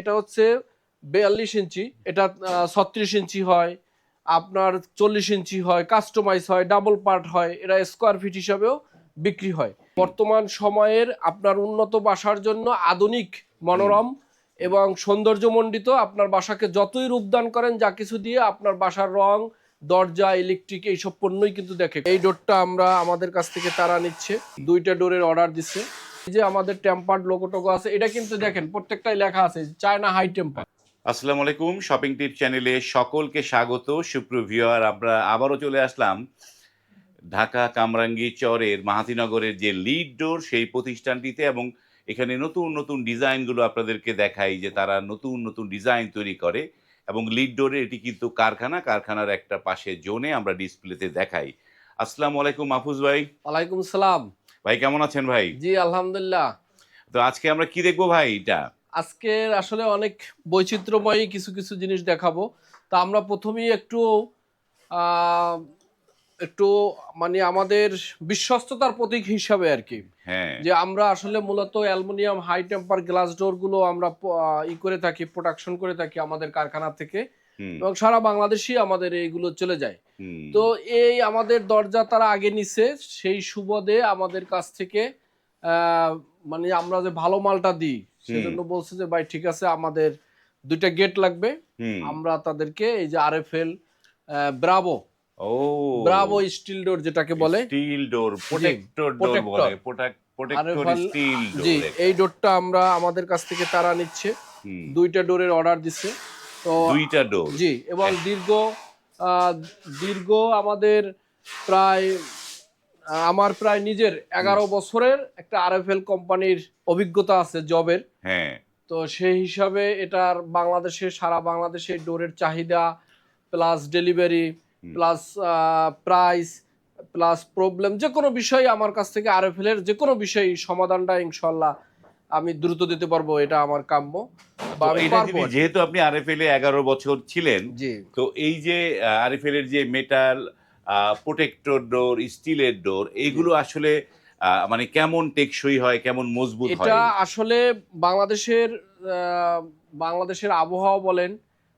এটা হচ্ছে বিয়াল্লিশ ইঞ্চি, এটা ছত্রিশ ইঞ্চি হয়, আপনার চল্লিশ ইঞ্চি হয় কাস্টমাইজ হয় ডাবল পার্ট হয় এটা স্কোয়ার ফিট হিসাবেও বিক্রি হয়। বর্তমান সময়ের আপনার উন্নত বাসার জন্য আধুনিক, মনোরম এবং সৌন্দর্যমণ্ডিত আপনার বাসাকে যতই রূপদান করেন, যা কিছু দিয়ে আপনার বাসার রং, দরজা ইলেকট্রিক এইসব পণ্যই কিন্তু দেখে। এই ডোরটা আমরা আমাদের কাছ থেকে তারা নিচ্ছে। দুইটা ডোরের অর্ডার দিচ্ছে। যে আমাদের টেম্পার্ড লোগো টোগো আছে এটা কিন্তু দেখেন প্রত্যেকটাই লেখা আছে চায়না হাই টেম্পার আসসালামু আলাইকুম শপিং টিপ চ্যানেলে সকলকে স্বাগত সুপ্রভিওয়ার আমরা আবারও চলে আসলাম ঢাকা কামরাঙ্গি চরের মাহাতিনগরের যে লিড ডোর সেই প্রতিষ্ঠানটিতে এবং এখানে নতুন নতুন ডিজাইনগুলো আপনাদেরকে দেখাই যে তারা নতুন নতুন ডিজাইন তৈরি করে এবং লিড ডোরে এটি কিন্তু কারখানা কারখানার একটা পাশে জোনে আমরা ডিসপ্লেতে দেখাই। আসসালামু আলাইকুম মাহফুজ ভাই। ওয়ালাইকুম সালাম। ভাই কেমন আছেন ভাই? জি আলহামদুলিল্লাহ। তো আজকে আমরা কি দেখব ভাই এটা? আজকে আসলে অনেক বৈচিত্র্যময় কিছু কিছু জিনিস দেখাবো। তা আমরা প্রথমেই একটু একটু মানে আমাদের বিশ্বস্ততার প্রতীক হিসাবে আর কি। হ্যাঁ। যে আমরা আসলে মূলত অ্যালুমিনিয়াম হাই টেম্পার গ্লাস ডোরগুলো আমরা ই করে থাকি প্রোডাকশন করে থাকি আমাদের কারখানা থেকে। এবং সারা বাংলাদেশই আমাদের এইগুলো চলে যায়। তো এই আমাদের দরজা তারা আগে নিছে সেই সুবাদে আমাদের কাছ থেকে মানে আমরা যে ভালো মালটা দিই সেজন্য বলছে যে ভাই ঠিক আছে আমাদের দুইটা গেট লাগবে। আমরা তাদেরকে এই যে RFL F L. Bravo steel door যেটাকে বলে। স্টিল ডোর প্রোটেক্টর ডোর বলে প্রোটেক্টর। স্টিল জি এই ডোরটা আমরা আমাদের কাছ থেকে তারা নিচ্ছে। দুইটা ডোরের অর্ডার দিচ্ছে তো দুইটা ডোর জি এবং দীর্ঘ দীর্ঘ আমাদের প্রায় আমার প্রায় নিজের এগারো বছরের একটা আরএফএল কোম্পানির অভিজ্ঞতা আছে জবের। হ্যাঁ। তো সেই হিসাবে এটার বাংলাদেশে সারা বাংলাদেশে ডোরের চাহিদা plus delivery plus price plus problem যে কোনো বিষয় আমার কাছ থেকে আরএফএল এর যে কোনো বিষয় সমাধানটা ইনশাল্লাহ আমি দ্রুত দিতে পারব এটা আমার কাম্য। যেহেতু আপনি আরএফএল এ এগারো বছর ছিলেন তো এই যে RFL F L metal protector door স্টিলের ডোর এইগুলো আসলে মানে কেমন টেকসই হয় কেমন মজবুত হয়? এটা আসলে বাংলাদেশের বাংলাদেশের আবহাওয়া বলেন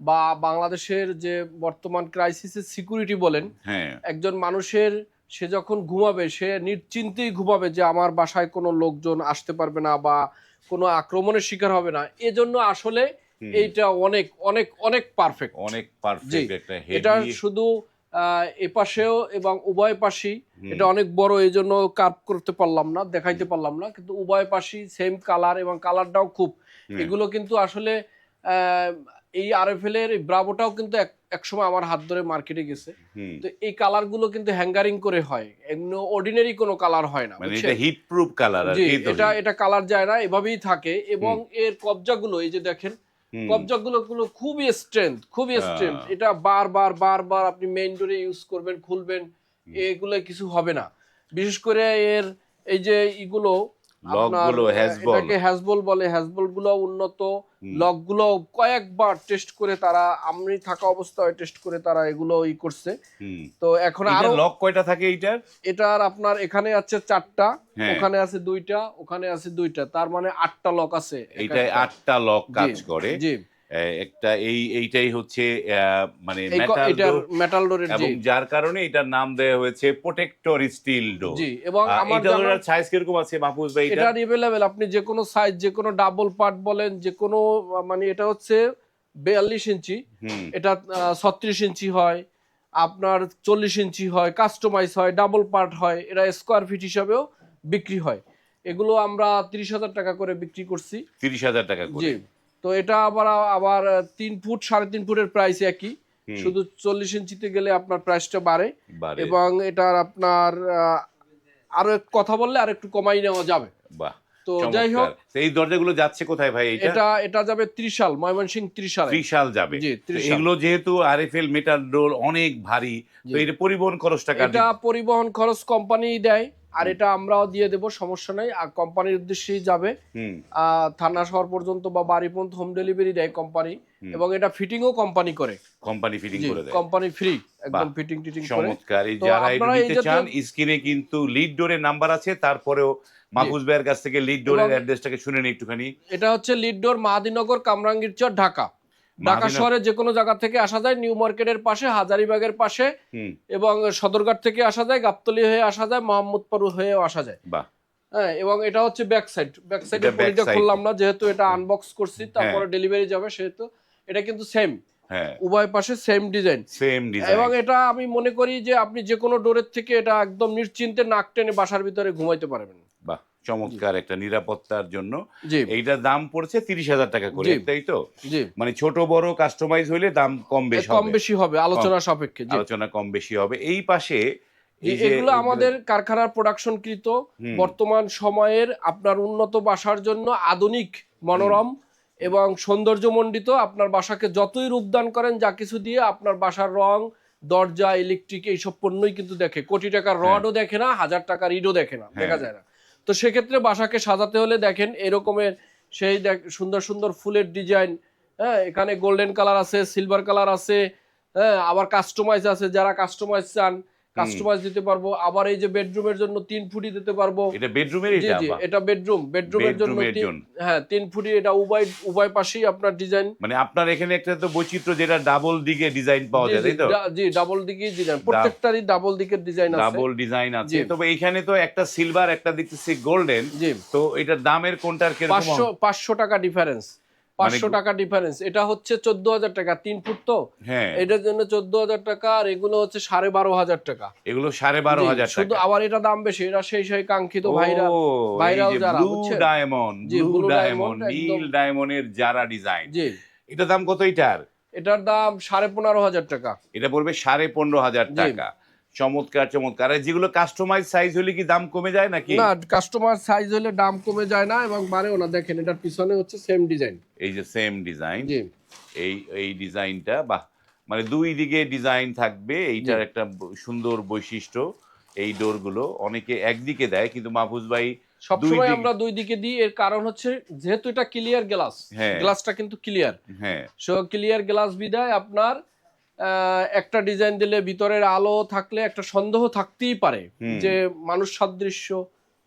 বা বাংলাদেশের যে বর্তমান ক্রাইসিসের সিকিউরিটি বলেন হ্যাঁ। একজন মানুষের সে যখন ঘুমাবে সে নিশ্চিন্তেই ঘুমাবে যে আমার বাসায় কোনো লোকজন আসতে পারবে না বা কোনো আক্রমণের শিকার হবে না। এজন্য আসলে এইটা অনেক অনেক অনেক পারফেক্ট অনেক পারফেক্ট একটা এটা শুধু আহ, এপাশেও এবং উভয় পাশেই এটা অনেক বড় এই জন্য কাপ করতে পারলাম না দেখাইতে পারলাম না। কিন্তু উভয় পাশেই সেম কালার এবং কালারটাও খুব। এগুলো কিন্তু আসলে আহ, এই আরএফএল এর ব্রাভোটাও কিন্তু এক এক সময় আমার হাত ধরে মার্কেটে গেছে। তো এই কালারগুলো কিন্তু হ্যাঙ্গারিং করে হয়। এমনি অর্ডিনারি কোনো কালার হয় না মানে এটা হিট প্রুফ কালার আর কি এটা এটা কালার যায় না এভাবেই থাকে এবং এর কবজাগুলো এই যে দেখেন কবজাগুলো গুলো খুবই স্ট্রেংথ খুবই। স্ট্রেংথ এটা বারবার বারবার আপনি মেইন ডোরে ইউজ করবেন খুলবেন এগুলো কিছু হবে না। বিশেষ করে এর এই যে ইগুলো লকগুলো, হ্যাজবল। হ্যাজবল বলে। হ্যাজবলগুলো উন্নত। লকগুলো কয়েকবার টেস্ট করে তারা আমি থাকা অবস্থায় টেস্ট করে তারা এগুলো ই করছে। তো এখন আরও লক কয়টা থাকে এটার এটার আপনার এখানে আছে চারটা হ্যাঁ। ওখানে আছে দুইটা ওখানে আছে দুইটা। তার মানে আটটা লক আছে। এটা আটটা লক কাজ করে। জি। একটা এই এইটাই হচ্ছে মানে মেটাল ডোরের এবং যার কারণে এটার নাম দেওয়া হয়েছে প্রোটেক্টর স্টিল ডোর জি এবং আমার জানা- সাইজ কীরকম আছে মাহফুজ ভাই এটা? এভেলেবেল আপনি যে কোনো সাইজ যে কোনো ডাবল পার্ট বলেন যে কোনো মানে এটা হচ্ছে বিয়াল্লিশ ইঞ্চি। হুম। এটা ছত্রিশ ইঞ্চি হয় আপনার চল্লিশ ইঞ্চি হয় কাস্টমাইজ হয় ডাবল পার্ট হয় এটা স্কোয়ার ফিট হিসাবেও বিক্রি হয়। এগুলো আমরা তিরিশ হাজার টাকা করে বিক্রি করছি। তিরিশ হাজার টাকা করে। জি। তো এটা আবার আবার তিন ফুট সাড়ে তিন ফুটের প্রাইস একই। শুধু চল্লিশ ইঞ্চিতে গেলে আপনার প্রাইসটা বাড়ে। এবং এটার আপনার আরও কথা বললে আর একটু কমাই নেওয়া যাবে। বাহ তো যাই হোক। এই দরজাগুলো যাচ্ছে কোথায় ভাই এটা এটা যাবে ত্রিশাল ময়মনসিং ত্রিশালে। ত্রিশাল যাবে। এগুলো যেহেতু আরএফএল মেটাল ডোর অনেক ভারী তো। এটা পরিবহন খরচটা এটা পরিবহন খরচ কোম্পানি দেয়। আর এটা আমরাও দিয়ে দেব সমস্যা নাই। আর কোম্পানির উদ্দেশ্যেই যাবে। থানা শহর পর্যন্ত বা বাড়ি পর্যন্ত হোম ডেলিভারি দেয় কোম্পানি এবং এটা ফিটিংও কোম্পানি করে। কোম্পানি ফিটিং করে দেয়। কোম্পানি ফ্রি একদম ফিটিং টিটিং করে। চমৎকার। এই যারা এটা নিতে চান স্ক্রিনে কিন্তু লিড ডোরের নাম্বার আছে। তারপরেও মাহফুজ ভাইয়ের কাছ থেকে লিড ডোরের অ্যাড্রেসটাকে শুনে নিই একটুখানি। এটা হচ্ছে লিডডোর মাহাদিনগর কামরাঙ্গীর চর ঢাকা। ঢাকা মাহাদিনগর- শহরে যে কোনো জায়গা থেকে আসা যায় নিউ মার্কেটের পাশে হাজারিবাগের পাশে এবং সদরঘাট থেকে আসা যায় গাবতলি হয়ে আসা যায় মোহাম্মদপুর হয়েও আসা যায়। হ্যাঁ এবং এটা হচ্ছে ব্যাক সাইড ব্যাক সাইডে পলিটা খুললাম না যেহেতু এটা আনবক্স করছি তারপরে ডেলিভারি যাবে সেহেতু এটা কিন্তু সেম হ্যাঁ। উভয় পাশে সেম ডিজাইন সেম ডিজাইন এবং এটা আমি মনে করি যে আপনি যে কোনো ডোরের থেকে এটা একদম নিশ্চিন্তে নাক টেনে বাসার ভিতরে ঘুমাইতে পারবেন। চমৎকার একটা নিরাপত্তার জন্য। জি। এইটার দাম পড়ছে তিরিশ হাজার টাকা করে তাই তো? মানে ছোট বড় কাস্টমাইজ হইলে দাম কম বেশি কম বেশি হবে আলোচনা সাপেক্ষে আলোচনা কম বেশি হবে। এই পাশে এগুলো আমাদের কারখানার প্রোডাকশন কৃত বর্তমান সময়ের আপনার উন্নত বাসার জন্য আধুনিক মনোরম এবং সৌন্দর্যমণ্ডিত আপনার বাসাকে যতই রূপদান করেন যা কিছু দিয়ে আপনার বাসার রং দরজা ইলেকট্রিক এইসব পণ্যই কিন্তু দেখে। কোটি টাকার রডও দেখে না হাজার টাকার ইটও দেখে না দেখা হ্যাঁ। যায় না। তো সেক্ষেত্রে বাসাকে সাজাতে হলে দেখেন এরকমের সেই দেখ, সুন্দর সুন্দর ফুলের ডিজাইন হ্যাঁ এখানে গোল্ডেন কালার আছে সিলভার কালার আছে হ্যাঁ আবার কাস্টমাইজ আছে, যারা কাস্টমাইজ চান কাস্টমাইজ দিতে পারব। আবার এই যে বেডরুমের জন্য তিন ফুটি দিতে পারব। এটা বেডরুমের এটা জি এটা বেডরুম বেডরুমের জন্য। হ্যাঁ তিন ফুটি এটা উভয় উভয় পাশেই আপনার ডিজাইন মানে আপনার এখানে একটা তো বৈচিত্র্য যেটা ডাবল দিকে ডিজাইন পাওয়া যায় তাই তো? জি ডাবল দিকে ডিজাইন প্রত্যেকটারই ডাবল দিকের ডিজাইন আছে। ডাবল ডিজাইন আছে। তবে এখানে তো একটা সিলভার একটা দেখতেছি গোল্ডেন জি। তো এটার দামের কোনটার কীরকম পাঁচশো পাঁচশো টাকা ডিফারেন্স পাঁচশো মানে- টাকা ডিফারেন্স এটা হচ্ছে চোদ্দ হাজার টাকা তিন ফুট তো। হ্যাঁ। এটার জন্য চোদ্দ হাজার টাকা আর এগুলো হচ্ছে সাড়ে বারো হাজার টাকা। এগুলো সাড়ে বারো হাজার শুধু আবার এটা দাম বেশি এটা সেই সেই কাঙ্ক্ষিত ভাইরা ভাইরাল যারা, ডায়মন্ড ব্লু ডায়মন্ড নীল ডায়মন্ডের যারা ডিজাইন জি। এটা দাম কত এটার? এটার দাম সাড়ে পনেরো হাজার টাকা। এটা পড়বে সাড়ে পনেরো হাজার টাকা। চমৎকার চমৎকার। আর যেগুলো কাস্টমাইজ সাইজ হলে কি দাম কমে যায় নাকি? না কাস্টমার সাইজ হলে দাম কমে যায় না এবং বাড়েও না। দেখেন এটার পিছনে হচ্ছে সেম ডিজাইন এই যে সেম ডিজাইন জি। এই এই ডিজাইনটা বাহ! মানে দুই দিকে ডিজাইন থাকবে এইটার একটা সুন্দর বৈশিষ্ট্য এই ডোরগুলো অনেকে একদিকে দেয় কিন্তু মাহফুজ ভাই সবসময় আমরা দুই দিকে দিই এর কারণ হচ্ছে যেহেতু এটা ক্লিয়ার গ্লাস। গ্লাসটা কিন্তু ক্লিয়ার হ্যাঁ। সো ক্লিয়ার গ্লাস বিদায় আপনার একটা ডিজাইন দিলে ভিতরের আলো থাকলে একটা সন্দেহ থাকতেই পারে যে মানুষ সাদৃশ্য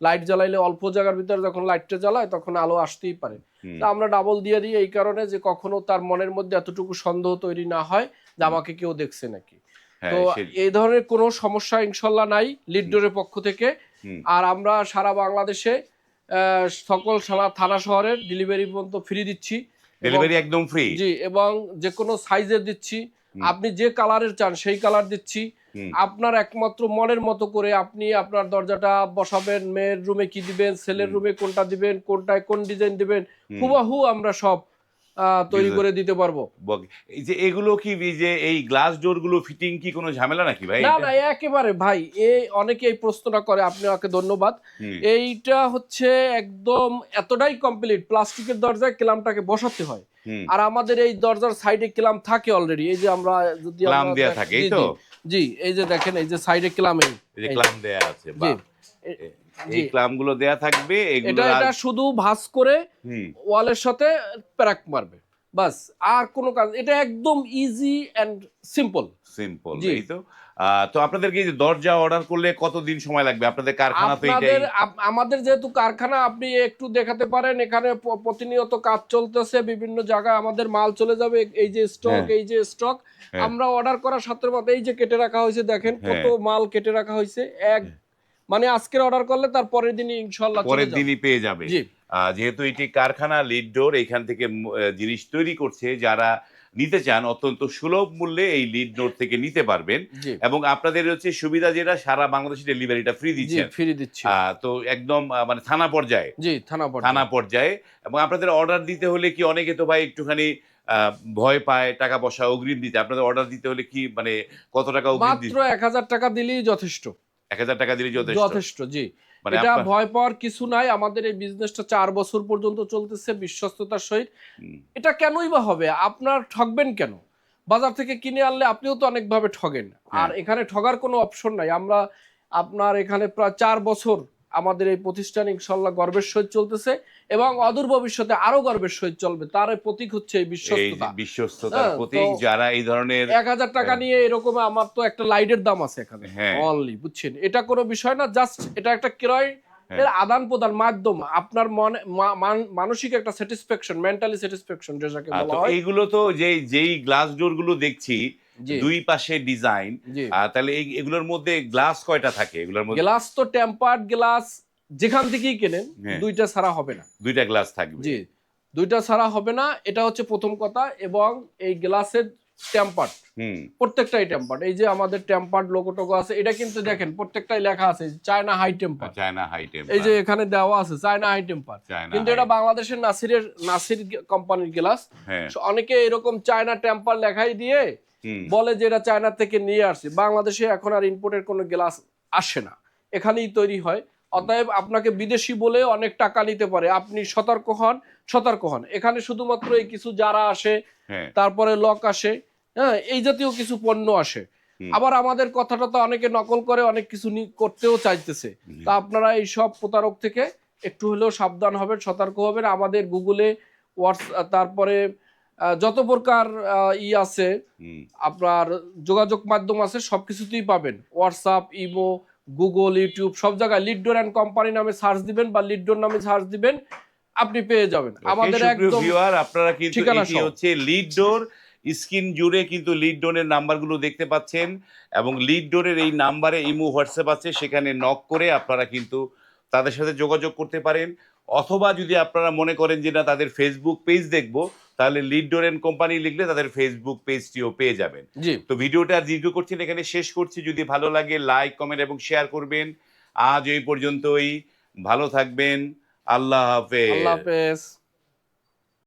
লাইট জ্বালাইলে অল্প জায়গার ভিতরে যখন লাইটটা জ্বালায় তখন আলো আসতেই পারে। তা আমরা ডাবল দিয়ে দিই এই কারণে যে কখনো তার মনের মধ্যে এতটুকু সন্দেহ তৈরি না হয় যে আমাকে কেউ দেখছে নাকি। হ্যাঁ তো এই ধরনের কোনো সমস্যা ইনশাল্লাহ নাই লিডডোরের পক্ষ থেকে। আর আমরা সারা বাংলাদেশে সকল সারা থানা শহরের ডেলিভারি পর্যন্ত ফ্রি দিচ্ছি। ডেলিভারি একদম ফ্রি জি এবং যে কোনো সাইজের দিচ্ছি। আপনি যে কালারের চান সেই কালার দিচ্ছি। আপনার একমাত্র মনের মতো করে আপনি আপনার দরজাটা বসাবেন মেয়ের রুমে কি দিবেন ছেলের রুমে কোনটা দিবেন কোনটায় কোন ডিজাইন দিবেন। হুবাহু আমরা সব তৈরি করে দিতে পারব। এই যে এগুলো কি যে এই গ্লাস ডোরগুলো ফিটিং কি কোনো ঝামেলা নাকি ভাই? না না একেবারে ভাই এই অনেকে এই প্রশ্নটা করে আপনি আমাকে ধন্যবাদ। এইটা হচ্ছে একদম এতটাই কমপ্লিট প্লাস্টিকের দরজায় ক্লামটাকে বসাতে হয়। আর আমাদের এই দরজার সাইডে ক্লাম থাকে অলরেডি এই যে আমরা যদি ক্লাম দেয়া থাকে, এই তো? জি, এই যে দেখেন এই যে সাইডে ক্লাম এই। যে ক্লাম দেয়া আছে বাহ। এই। ক্লামগুলো দেয়া থাকবে এগুলো এটা শুধু ভাঁজ করে ওয়ালের সাথে প্যারাক মারবে। বাস আর কোনো কাজ এটা একদম ইজি অ্যান্ড সিম্পল সিম্পল। এই তো তো আপনাদেরকে এই যে দরজা অর্ডার করলে কতদিন সময় লাগবে আপনাদের কারখানা তো এটাই আমাদের যেহেতু কারখানা আপনি একটু দেখাতে পারেন এখানে প্রতিনিয়ত কাজ চলতেছে বিভিন্ন জায়গায় আমাদের মাল চলে যাবে এই যে স্টক হ্যাঁ। এই যে স্টক হ্যাঁ। আমরা অর্ডার করার সাথে এই যে কেটে রাখা হয়েছে দেখেন হ্যাঁ। কত মাল কেটে রাখা হয়েছে এক মানে আজকের অর্ডার করলে তার পরের দিনই ইনশাল্লাহ পরের দিনই পেয়ে যাবে জি যেহেতু এটি কারখানা লিড ডোর এখান থেকে জিনিস তৈরি করছে যারা নিতে চান অত্যন্ত সুলভ মূল্যে এই লিড ডোর থেকে নিতে পারবেন। এবং আপনাদের হচ্ছে সুবিধা যেটা সারা বাংলাদেশে ডেলিভারিটা ফ্রি জি দিচ্ছেন ফিরে দিচ্ছি তো একদম মানে থানা পর্যায়ে। জি থানা পর্যায়ে। থানা পর্যায়ে। এবং আপনাদের অর্ডার দিতে হলে কি অনেকে তো ভাই একটুখানি আহ, ভয় পায় টাকা পয়সা অগ্রিম দিতে। আপনাদের অর্ডার দিতে হলে কি মানে কত টাকা অগ্রিম মাত্র দিতে এক হাজার টাকা দিলেই যথেষ্ট। এক হাজার টাকা দিলে যথেষ্ট। যথেষ্ট জি। এটা ভয় পাওয়ার কিছু নাই আমাদের এই বিজনেসটা চার বছর পর্যন্ত চলতেছে বিশ্বস্ততার সহিত। এটা কেনই বা হবে? আপনার ঠকবেন কেন? বাজার থেকে কিনে আনলে আপনিও তো অনেকভাবে ঠগেন। আর হ্যাঁ। এখানে ঠগার কোনো অপশন নাই। আমরা আপনার এখানে প্রায় চার বছর আমাদের এই প্রতিষ্ঠান ইনশাল্লাহ গর্বের সহিত চলতেছে এবং অদূর ভবিষ্যতে আরও গর্বের সহিত চলবে। তার প্রতীক হচ্ছে এই এই বিশ্বস্ততা। বিশ্বস্ততার হ্যাঁ, প্রতীক যারা এই ধরনের এক হাজার টাকা নিয়ে এরকম আমার তো একটা লাইটের দাম আছে এখানে। হ্যাঁ। অনলি বুঝছেন? এটা কোনো বিষয় না জাস্ট এটা একটা ক্রয় হ্যাঁ। এর আদান প্রদান মাধ্যম। আপনার মনে মান- মানসিক একটা স্যাটিসফ্যাকশন মেন্টালি স্যাটিসফ্যাকশন যেটাকে বলা হয়। এইগুলো তো যে যেই গ্লাস ডোরগুলো দেখছি দুই পাশে ডিজাইন তাহলে এই- এগুলোর মধ্যে গ্লাস কয়টা থাকে? এগুলোর মধ্যে গ্লাস তো টেম্পার্ড গ্লাস যেখান থেকেই কেনেন হ্যাঁ। দুইটা ছাড়া হবে না। দুইটা গ্লাস থাকবে। জি। দুইটা ছাড়া হবে না এটা হচ্ছে প্রথম কথা এবং এই গ্লাসের টেম্পার্ড প্রত্যেকটাই টেম্পার্ড এই যে আমাদের টেম্পার্ড লোগো টোগো আছে এটা কিন্তু দেখেন প্রত্যেকটাই লেখা আছে China high temper China high temper এই যে এখানে দেওয়া আছে চায়না হাই টেম্পার কিন্তু এটা বাংলাদেশের নাসিরের নাসির কোম্পানির গ্লাস হ্যাঁ। অনেকে এরকম চায়না টেম্পার লেখাই দিয়ে বলে যে এটা চায়না থেকে নিয়ে আসছে। বাংলাদেশে এখন আর ইম্পোর্টের কোনো গ্লাস আসে না। এখানেই তৈরি হয়। অতএব আপনাকে বিদেশি বলে অনেক টাকা নিতে পারে। আপনি সতর্ক হন সতর্ক হন। এখানে শুধুমাত্র এই কিছু যারা আসে হ্যাঁ। তারপরে লক আসে হ্যাঁ এই জাতীয় কিছু পণ্য আসে। আবার আমাদের কথাটা তো অনেকে নকল করে অনেক কিছু করতেও চাইতেছে। তা আপনারা এই সব প্রতারক থেকে একটু হলেও সাবধান হবেন সতর্ক হবেন। আমাদের গুগলে হোয়াটস তারপরে যত প্রকার ই আছে আপনার যোগাযোগ মাধ্যম আছে সবকিছুতেই পাবেন। হোয়াটসঅ্যাপ ইমো গুগল ইউটিউব সব জায়গায় লিডডোর অ্যান্ড কোম্পানি নামে সার্চ দিবেন বা লিডডোর নামে সার্চ দিবেন আপনি পেয়ে যাবেন। আমাদের একদম ভিউয়ার আপনারা কিন্তু এটি হচ্ছে লিড ডোর স্ক্রিন জুড়ে কিন্তু লিড ডোরের নাম্বারগুলো দেখতে পাচ্ছেন এবং লিড এই নাম্বারে ইমো হোয়াটসঅ্যাপ আছে সেখানে নক করে আপনারা কিন্তু তাদের সাথে যোগাযোগ করতে পারেন। অথবা যদি আপনারা মনে করেন যে না তাদের ফেসবুক পেজ দেখব তাহলে লিড ডোর এন্ড কোম্পানি লিখলে তাদের ফেসবুক পেজটিও পেয়ে যাবেন। তো ভিডিওটা দীর্ঘ করছেন এখানে শেষ করছি। যদি ভালো লাগে লাইক কমেন্ট এবং শেয়ার করবেন। আজ এই পর্যন্তই। ভালো থাকবেন। আল্লাহ হাফেজ। আল্লাহ হাফেজ।